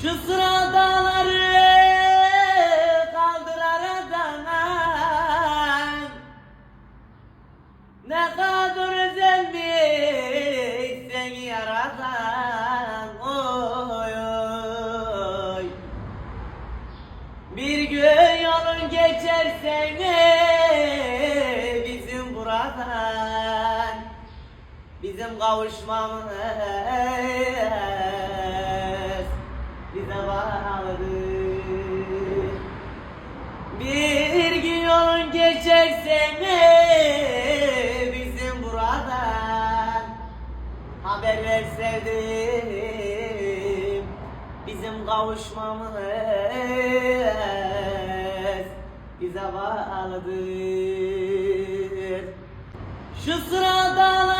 Şu sıra dağları kaldırar adanan Ne kadar özenmiş seni yaradan. Oy oy. Bir gün yolun geçersen bizim buradan. Bizim kavuşmamız bağlıdır Bir gün yolun geçersen bizim buradan? Haber ver sevdim bizim kavuşmamız bize bağlıdır Şu sırada